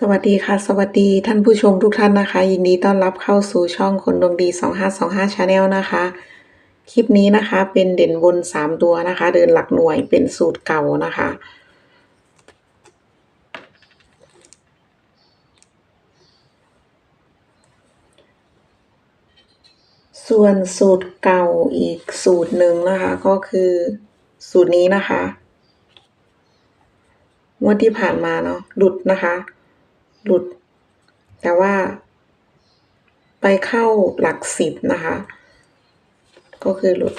สวัสดีค่ะ สวัสดีท่านผู้ชมทุกท่านนะคะ ยินดีต้อนรับเข้าสู่ช่องคนดวงดี 2525 Channel นะคะ คลิปนี้นะคะเป็นเด่นบน 3 ตัวนะคะ เดินหลักหน่วยเป็นสูตรเก่านะคะ ส่วนสูตรเก่าอีกสูตรหนึ่งนะคะ ก็คือสูตรนี้นะคะงวดที่ผ่านมาเนาะหลุดนะคะ หลุด แต่ว่า ไปเข้าหลักสิบนะคะ ก็คือหลุด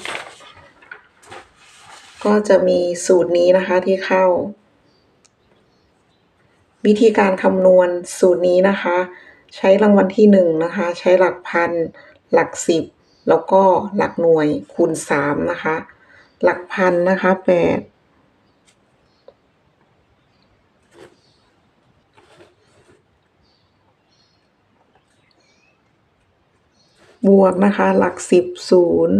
ก็จะมีสูตรนี้นะคะที่เข้า วิธีการคำนวณสูตรนี้นะคะ ใช้รางวัลที่หนึ่งนะคะ ใช้หลักพัน หลักสิบ แล้วก็หลักหน่วยคูณสามนะคะ หลักพันนะคะแปด บวกนะคะ หลักสิบศูนย์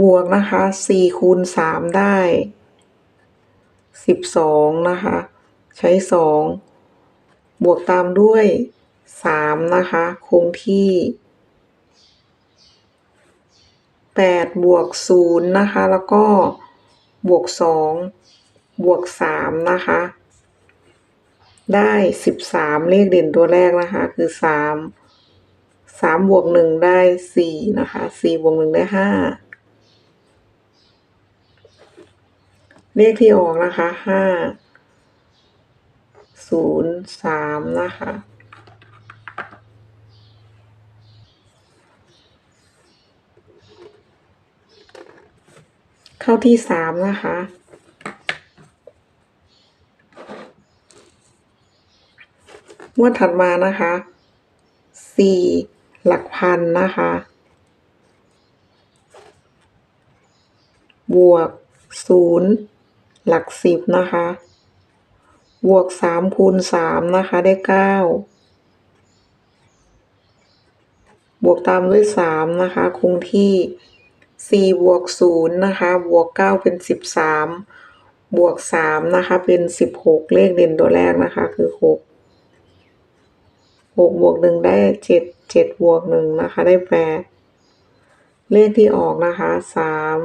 บวกนะคะสี่คูณสามได้สิบสองนะคะ ใช้สองบวกตามด้วยสามนะคะ คงที่แปดบวกศูนย์นะคะ แล้วก็บวกสองบวกสามนะคะ ได้สิบสามเลขเด่นตัวแรกนะคะ คือสามสามบวกหนึ่งได้สี่นะคะสี่บวกหนึ่งได้ห้าเลขที่ออกนะคะห้าศูนย์สามนะคะเข้าที่สามนะคะ งวดถัดมานะคะสี่หลักพันนะคะ บวกศูนย์หลักสิบนะคะ บวกสามคูณสามนะคะได้เก้าบวกตามด้วยสามนะคะคงที่สี่บวกศูนย์นะคะบวกเก้าเป็นสิบสามบวกสามนะคะเป็นสิบหกเลขเด่นตัวแรกนะคะคือหก หกบวกหนึ่งได้เจ็ดเจ็ดบวกหนึ่งนะคะ ได้แปดเลขที่ออกนะคะสาม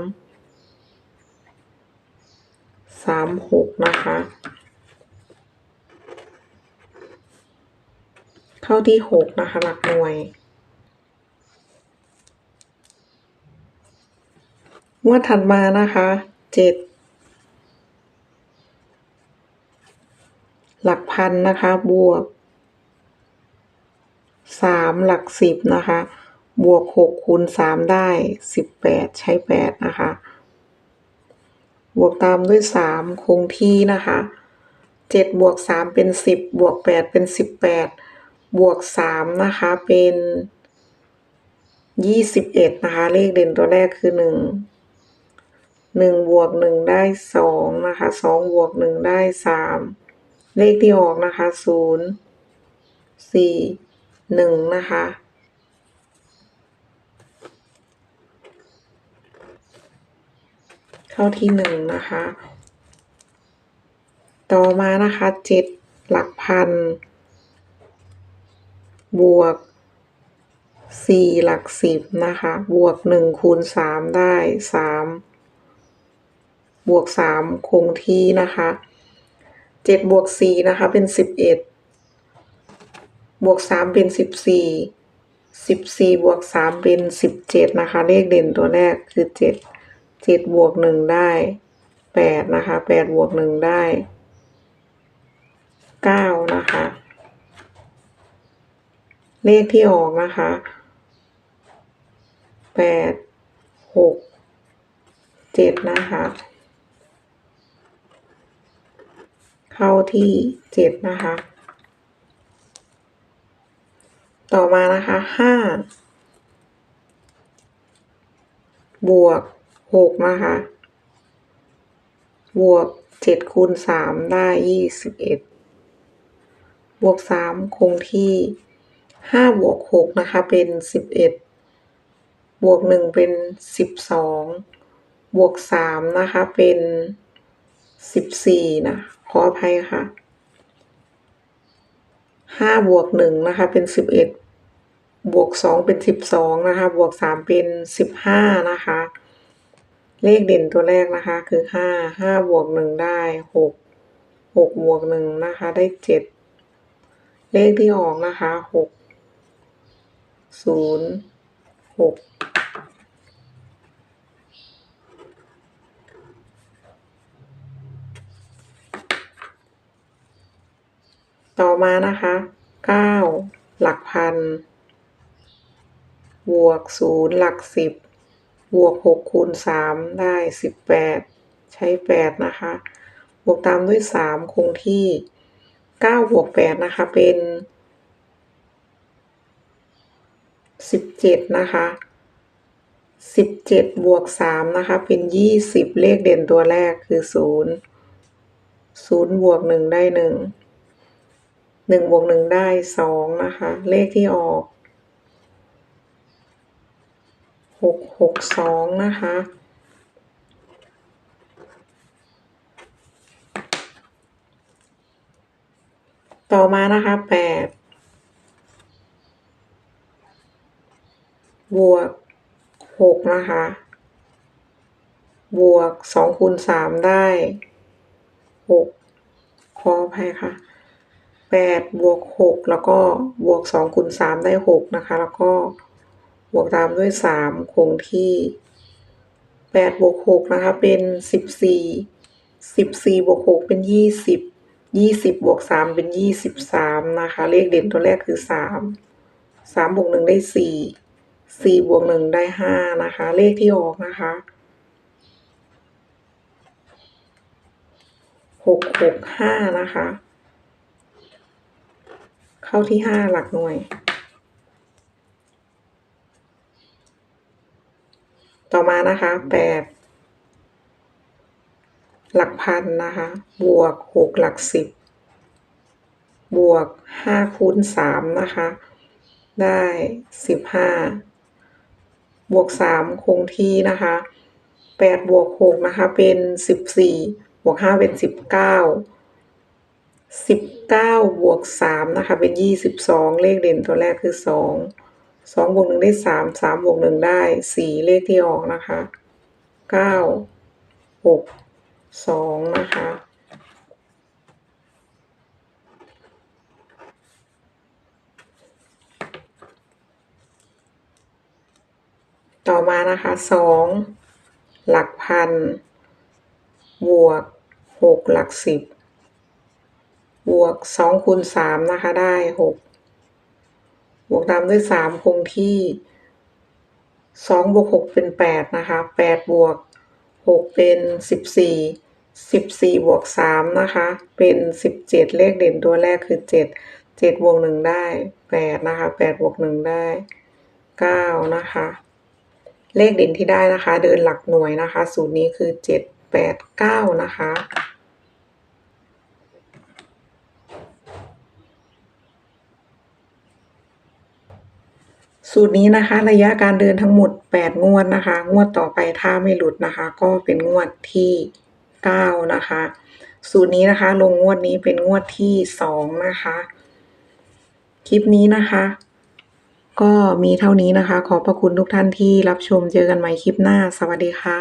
สามหกนะคะ เข้าที่หกนะคะ หลักหน่วยงวดถัดมานะคะเจ็ดหลักพันนะคะ บวก สามหลักสิบนะคะ บวกหกคูณสามได้สิบแปดใช้แปดนะคะ บวกตามด้วยสามคงที่นะคะเจ็ดบวกสามเป็นสิบบวกแปดเป็นสิบแปดบวกสามนะคะเป็นยี่สิบเอ็ดนะคะ เลขเด่นตัวแรกคือหนึ่งหนึ่งบวกหนึ่งได้สองนะคะสองบวกหนึ่งได้สามเลขที่ออกนะคะศูนย์สี่ หนึ่งนะคะเข้าที่หนึ่งนะคะ ต่อมานะคะเจ็ดหลักพัน บวกสี่หลักสิบนะคะ บวกหนึ่งคูณสามได้สามบวกสามคงที่นะคะเจ็ดบวกสี่นะคะเป็นสิบเอ็ด บวกสามเป็นสิบสี่สิบสี่บวกสามเป็นสิบเจ็ดนะคะ เลขเด่นตัวแรกคือเจ็ดเจ็ดบวกหนึ่งได้แปดนะคะแปดบวกหนึ่งได้เก้านะคะ เลขที่ออกนะคะแปดหกเจ็ดนะคะ เข้าที่เจ็ดนะคะ ต่อมานะคะห้าบวกหกนะคะ บวกเจ็ดคูณสามได้ยี่สิบเอ็ดบวกสามคงที่ห้าบวกหกนะคะ เป็นสิบเอ็ดบวกหนึ่งเป็นสิบสองบวกสามนะคะ เป็นสิบสี่นะขออภัยค่ะห้าบวกหนึ่งนะคะ เป็นสิบเอ็ด บวกสองเป็นสิบสองนะคะ บวกสามเป็นสิบห้านะคะ เลขเด่นตัวแรกนะคะคือห้าห้าบวกหนึ่งได้หกหกบวกหนึ่งนะคะได้เจ็ดเลขที่ออกนะคะหกศูนย์หกต่อมานะคะเก้าหลักพัน บวกศูนย์หลักสิบบวกหกคูณสามได้สิบแปดใช้แปดนะคะ บวกตามด้วยสามคงที่เก้าบวกแปดนะคะเป็นสิบเจ็ดนะคะสิบเจ็ดบวกสามนะคะเป็นยี่สิบเลขเด่นตัวแรกคือศูนย์ศูนย์บวกหนึ่งได้หนึ่งหนึ่งบวกหนึ่งได้สองนะคะ เลขที่ออก หกหกสองนะคะต่อมานะคะแปดบวกหกนะคะ บวกสองคูณสามได้หกขออภัยค่ะแปดบวกหกแล้วก็บวกสองคูณสามได้หกนะคะ แล้วก็ บวกตามด้วยสามคงที่แปดบวกหกนะคะ เป็นสิบสี่สิบสี่บวกหกเป็นยี่สิบยี่สิบบวกสามเป็นยี่สิบสามนะคะ เลขเด่นตัวแรกคือสามสามบวกหนึ่งได้สี่สี่บวกหนึ่งได้ห้านะคะ เลขที่ออกนะคะหกหกห้านะคะ เข้าที่ห้าหลักหน่วย ต่อมานะคะแปดหลักพันนะคะ บวกหกหลักสิบบวกห้าคูณสามนะคะ ได้สิบห้าบวกสามคงที่นะคะแปดบวกหกนะคะเป็นสิบสี่บวกห้าเป็นสิบเก้าสิบเก้าบวกสามนะคะ เป็นยี่สิบสองเลขเด่นตัวแรกคือสอง สองบวกหนึ่งได้สามสามบวกหนึ่งได้สี่เลขที่ออกนะคะเก้าหกสองนะคะต่อมานะคะสองหลักพัน บวกหกหลักสิบบวกสองคูณสามนะคะได้หก บวกตามด้วยสามคงที่สองบวกหกเป็นแปดนะคะแปดบวกหกเป็นสิบสี่สิบสี่บวกสามนะคะ เป็นสิบเจ็ดเลขเด่นตัวแรกคือเจ็ดเจ็ดบวกหนึ่งได้แปดนะคะแปดบวกหนึ่งได้เก้านะคะ เลขเด่นที่ได้นะคะ เดินหลักหน่วยนะคะ สูตรนี้คือเจ็ดแปดเก้านะคะ สูตรนี้นะคะ ระยะการเดินทั้งหมด 8 งวดนะคะ งวดต่อไปถ้าไม่หลุดนะคะ ก็เป็นงวดที่ 9 นะคะ สูตรนี้นะคะ ลงงวดนี้เป็นงวดที่ 2 นะคะ คลิปนี้นะคะ ก็มีเท่านี้นะคะ ขอบพระคุณทุกท่านที่รับชมเจอกันใหม่คลิปหน้า สวัสดีค่ะ